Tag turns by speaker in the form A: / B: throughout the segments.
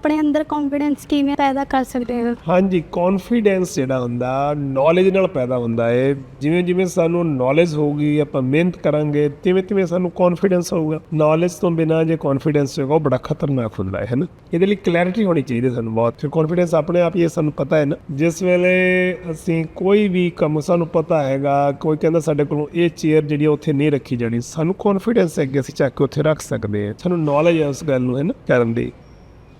A: ਆਪਣੇ ਅੰਦਰ ਕੌਨਫੀਡੈਂਸ ਕਿਵੇਂ ਪੈਦਾ ਕਰ ਸਕਦੇ ਹਾਂ?
B: ਹਾਂਜੀ ਕੌਨਫੀਡੈਂਸ ਜਿਹੜਾ ਹੁੰਦਾ ਨੌਲੇਜ ਨਾਲ ਪੈਦਾ ਹੁੰਦਾ ਹੈ ਜਿਵੇਂ ਜਿਵੇਂ ਸਾਨੂੰ ਨੌਲੇਜ ਹੋਊਗੀ, ਆਪਾਂ ਮਿਹਨਤ ਕਰਾਂਗੇ, ਤਿਵੇਂ ਤਿਵੇਂ ਸਾਨੂੰ ਕੌਨਫੀਡੈਂਸ ਹੋਊਗਾ। ਨੌਲੇਜ ਤੋਂ ਬਿਨਾ ਜੇ ਕੌਨਫੀਡੈਂਸ ਹੋਏਗਾ, ਉਹ ਬੜਾ ਖਤਰਨਾਕ ਹੁੰਦਾ ਹੈ ਹੈ ਇਹਦੇ ਲਈ ਕਲੈਰਿਟੀ ਹੋਣੀ ਚਾਹੀਦੀ ਸਾਨੂੰ ਬਹੁਤ। ਫਿਰ ਕੌਨਫੀਡੈਂਸ ਆਪਣੇ ਆਪ ਹੀ ਸਾਨੂੰ ਪਤਾ ਹੈ ਨਾ। ਜਿਸ ਵੇਲੇ ਅਸੀਂ ਕੋਈ ਵੀ ਕੰਮ, ਸਾਨੂੰ ਪਤਾ ਹੈਗਾ, ਕੋਈ ਕਹਿੰਦਾ ਸਾਡੇ ਕੋਲੋਂ ਇਹ ਚੇਅਰ ਜਿਹੜੀ ਉੱਥੇ ਨਹੀਂ ਰੱਖੀ ਜਾਣੀ, ਸਾਨੂੰ ਕੌਨਫੀਡੈਂਸ ਹੈ ਕਿ ਅਸੀਂ ਚੱਕ ਕੇ ਉੱਥੇ ਰੱਖ ਸਕਦੇ ਹਾਂ ਸਾਨੂੰ ਨੌਲੇਜ ਹੈ ਉਸ ਗੱਲ ਨੂੰ ਹੈ ਨਾ ਕਰਨ ਦੀ।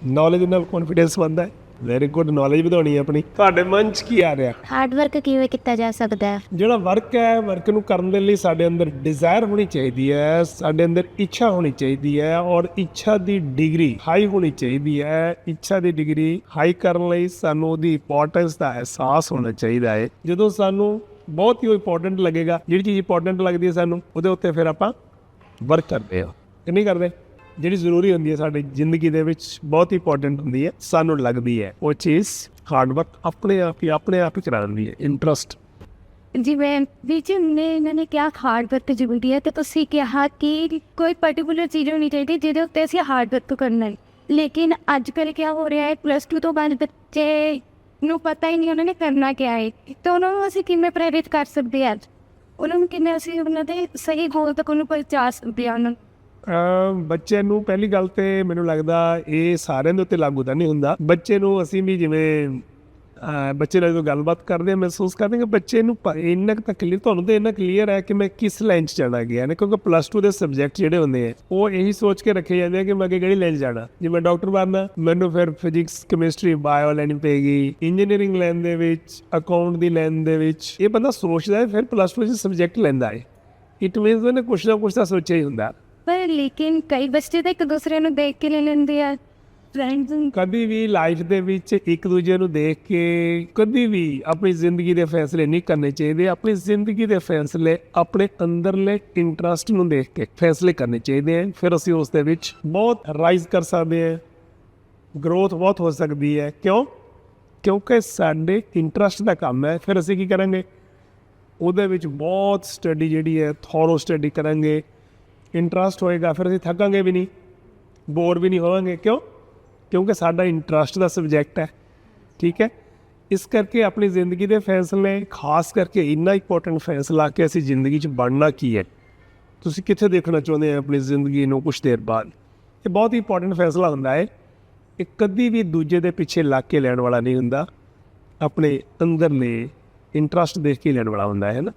B: ਨੌਲੇਜ ਨਾਲ ਕੌਨਫੀਡੈਂਸ ਬਣਦਾ ਹੈ। ਵੈਰੀ ਗੁੱਡ ਨੌਲੇਜ ਵਧਾਉਣੀ ਹੈ ਆਪਣੀ। ਤੁਹਾਡੇ ਮਨ 'ਚ ਕੀ ਆ ਰਿਹਾ?
A: ਹਾਰਡ ਵਰਕ ਕਿਵੇਂ ਕੀਤਾ ਜਾ ਸਕਦਾ ਹੈ?
B: ਜਿਹੜਾ ਵਰਕ ਹੈ ਵਰਕ ਨੂੰ ਕਰਨ ਦੇ ਲਈ ਸਾਡੇ ਅੰਦਰ ਡਿਜ਼ਾਇਰ ਹੋਣੀ ਚਾਹੀਦੀ ਹੈ ਸਾਡੇ ਅੰਦਰ ਇੱਛਾ ਹੋਣੀ ਚਾਹੀਦੀ ਹੈ ਔਰ ਇੱਛਾ ਦੀ ਡਿਗਰੀ ਹਾਈ ਹੋਣੀ ਚਾਹੀਦੀ ਹੈ। ਇੱਛਾ ਦੀ ਡਿਗਰੀ ਹਾਈ ਕਰਨ ਲਈ ਸਾਨੂੰ ਉਹਦੀ ਇੰਪੋਰਟੈਂਸ ਦਾ ਅਹਿਸਾਸ ਹੋਣਾ ਚਾਹੀਦਾ ਹੈ। ਜਦੋਂ ਸਾਨੂੰ ਬਹੁਤ ਹੀ ਇੰਪੋਰਟੈਂਟ ਲੱਗੇਗਾ ਜਿਹੜੀ ਚੀਜ਼ ਇੰਪੋਰਟੈਂਟ ਲੱਗਦੀ ਹੈ ਸਾਨੂੰ ਉਹਦੇ ਉੱਤੇ ਫਿਰ ਆਪਾਂ ਵਰਕ ਕਰਦੇ ਹਾਂ। ਕਿ ਨਹੀਂ ਕਰਦੇ? ਜਿਹੜੀ ਜ਼ਰੂਰੀ ਹੁੰਦੀ ਹੈ ਸਾਡੀ ਜ਼ਿੰਦਗੀ ਦੇ ਵਿੱਚ, ਬਹੁਤ ਇੰਪੋਰਟੈਂਟ ਹੁੰਦੀ ਹੈ, ਸਾਨੂੰ ਲੱਗਦੀ ਹੈ ਉਹ ਚੀਜ਼ ਹਾਰਡ ਵਰਕ ਆਪਣੇ ਆਪ ਹੀ, ਆਪਣੇ ਆਪ ਹੀ ਕਰਾ ਦਿੰਦੀ ਹੈ ਇੰਟਰਸਟ
A: ਜਿਵੇਂ ਵਿੱਚ ਨੇ ਇਹਨਾਂ ਨੇ ਕਿਹਾ ਹਾਰਡ ਵਰਕ ਜ਼ਰੂਰੀ ਹੈ, ਤੇ ਤੁਸੀਂ ਕਿਹਾ ਕਿ ਕੋਈ ਪਾਰਟਿਕੂਲਰ ਚੀਜ਼ ਹੋਣੀ ਚਾਹੀਦੀ ਜਿਹਦੇ ਉੱਤੇ ਅਸੀਂ ਹਾਰਡ ਵਰਕ ਕਰਨਾ ਹੈ। ਲੇਕਿਨ ਅੱਜ ਕੱਲ੍ਹ ਕੀ ਹੋ ਰਿਹਾ ਹੈ ਪਲੱਸ 2 ਤੋਂ ਬਾਅਦ ਬੱਚੇ ਨੂੰ ਪਤਾ ਹੀ ਨਹੀਂ ਉਹਨਾਂ ਨੇ ਕਰਨਾ ਕੀ ਹੈ, ਤਾਂ ਉਹਨਾਂ ਨੂੰ ਅਸੀਂ ਕਿਵੇਂ ਪ੍ਰੇਰਿਤ ਕਰ ਸਕਦੇ ਹਾਂ ਉਹਨਾਂ ਨੂੰ ਕਿਵੇਂ ਅਸੀਂ ਉਹਨਾਂ ਦੇ ਸਹੀ ਗੋਲ ਤੱਕ ਉਹਨੂੰ ਪਹੁੰਚਾ ਸਕਦੇ ਹਾਂ ਉਹਨਾਂ ਨੂੰ?
B: ਬੱਚੇ ਨੂੰ ਪਹਿਲੀ ਗੱਲ ਤੇ ਮੈਨੂੰ ਲੱਗਦਾ ਇਹ ਸਾਰਿਆਂ ਦੇ ਉੱਤੇ ਲਾਗੂ ਤਾਂ ਨਹੀਂ ਹੁੰਦਾ। ਬੱਚੇ ਨੂੰ ਅਸੀਂ ਵੀ ਜਿਵੇਂ ਬੱਚੇ ਨਾਲ ਜਦੋਂ ਗੱਲਬਾਤ ਕਰਦੇ ਹਾਂ, ਮਹਿਸੂਸ ਕਰਦੇ ਕਿ ਬੱਚੇ ਨੂੰ ਇੰਨਾ ਕੁ ਤਾਂ ਕਲੀਅਰ ਤੁਹਾਨੂੰ ਤਾਂ ਇੰਨਾ ਕਲੀਅਰ ਹੈ ਕਿ ਮੈਂ ਕਿਸ ਲਾਈਨ 'ਚ ਜਾਣਾ ਗਿਆ ਨੇ ਕਿਉਂਕਿ ਪਲੱਸ 2 ਦੇ ਸਬਜੈਕਟ ਜਿਹੜੇ ਹੁੰਦੇ ਆ, ਉਹ ਇਹੀ ਸੋਚ ਕੇ ਰੱਖੇ ਜਾਂਦੇ ਆ ਕਿ ਮੈਂ ਅੱਗੇ ਕਿਹੜੀ ਲਾਈਨ 'ਚ ਜਾਣਾ। ਜੇ ਮੈਂ ਡਾਕਟਰ ਬਣਨਾ, ਮੈਨੂੰ ਫਿਰ ਫਿਜ਼ਿਕਸ ਕੈਮਿਸਟਰੀ ਬਾਇਓ ਲੈਣੀ ਪਏਗੀ। ਇੰਜੀਨੀਅਰਿੰਗ ਲਾਈਨ ਦੇ ਵਿੱਚ ਅਕਾਊਂਟ ਦੀ ਲਾਈਨ ਦੇ ਵਿੱਚ, ਇਹ ਬੰਦਾ ਸੋਚਦਾ ਹੈ, ਫਿਰ ਪਲੱਸ 2 ਵਿੱਚ ਸਬਜੈਕਟ ਲੈਂਦਾ ਹੈ। ਇਟ ਮੀਨਸ ਉਹਨੇ ਕੁਛ ਨਾ ਕੁਛ ਤਾਂ ਸੋਚਿਆ ਹੀ ਹੁੰਦਾ।
A: ਪਰ ਲੇਕਿਨ ਕਈ ਬੱਚੇ ਤਾਂ ਇੱਕ ਦੂਸਰੇ ਨੂੰ ਦੇਖ ਕੇ ਲੈ ਲੈਂਦੇ ਆ ਫਰੈਂਡਸ
B: ਕਦੀ ਵੀ ਲਾਈਫ ਦੇ ਵਿੱਚ ਇੱਕ ਦੂਜੇ ਨੂੰ ਦੇਖ ਕੇ ਕਦੀ ਵੀ ਆਪਣੀ ਜ਼ਿੰਦਗੀ ਦੇ ਫੈਸਲੇ ਨਹੀਂ ਕਰਨੇ ਚਾਹੀਦੇ ਆਪਣੀ ਜ਼ਿੰਦਗੀ ਦੇ ਫੈਸਲੇ ਆਪਣੇ ਅੰਦਰਲੇ ਇੰਟਰਸਟ ਨੂੰ ਦੇਖ ਕੇ ਫੈਸਲੇ ਕਰਨੇ ਚਾਹੀਦੇ ਹਨ ਫਿਰ ਅਸੀਂ ਉਸ ਦੇ ਵਿੱਚ ਬਹੁਤ ਰਾਈਜ਼ ਕਰ ਸਕਦੇ ਹਾਂ ਗਰੋਥ ਬਹੁਤ ਹੋ ਸਕਦੀ ਹੈ ਕਿਉਂ ਕਿਉਂਕਿ ਸਾਡੇ ਇੰਟਰਸਟ ਦਾ ਕੰਮ ਹੈ ਫਿਰ ਅਸੀਂ ਕੀ ਕਰਾਂਗੇ ਉਹਦੇ ਵਿੱਚ ਬਹੁਤ ਸਟੱਡੀ ਜਿਹੜੀ ਹੈ ਥੋਰੋ ਸਟੱਡੀ ਕਰਾਂਗੇ ਇੰਟਰਸਟ ਹੋਏਗਾ, ਫਿਰ ਅਸੀਂ ਥੱਕਾਂਗੇ ਵੀ ਨਹੀਂ ਬੋਰ ਵੀ ਨਹੀਂ ਹੋਵਾਂਗੇ। ਕਿਉਂ? ਕਿਉਂਕਿ ਸਾਡਾ ਇੰਟਰਸਟ ਦਾ ਸਬਜੈਕਟ ਹੈ, ਠੀਕ ਹੈ? ਇਸ ਕਰਕੇ ਆਪਣੀ ਜ਼ਿੰਦਗੀ ਦੇ ਫੈਸਲੇ, ਖਾਸ ਕਰਕੇ ਇੰਨਾ ਇੰਪੋਰਟੈਂਟ ਫੈਸਲਾ ਕਿ ਅਸੀਂ ਜ਼ਿੰਦਗੀ 'ਚ ਬਣਨਾ ਕੀ ਹੈ। ਤੁਸੀਂ ਕਿੱਥੇ ਦੇਖਣਾ ਚਾਹੁੰਦੇ ਆ ਆਪਣੀ ਜ਼ਿੰਦਗੀ ਨੂੰ ਕੁਝ ਦੇਰ ਬਾਅਦ? ਇਹ ਬਹੁਤ ਹੀ ਇੰਪੋਰਟੈਂਟ ਫੈਸਲਾ ਹੁੰਦਾ ਹੈ। ਇਹ ਕਦੀ ਵੀ ਦੂਜੇ ਦੇ ਪਿੱਛੇ ਲੱਗ ਕੇ ਲੈਣ ਵਾਲਾ ਨਹੀਂ ਹੁੰਦਾ। ਆਪਣੇ ਅੰਦਰਲੇ ਇੰਟਰਸਟ ਦੇਖ ਕੇ ਲੈਣ ਵਾਲਾ ਹੁੰਦਾ ਹੈ ਨਾ?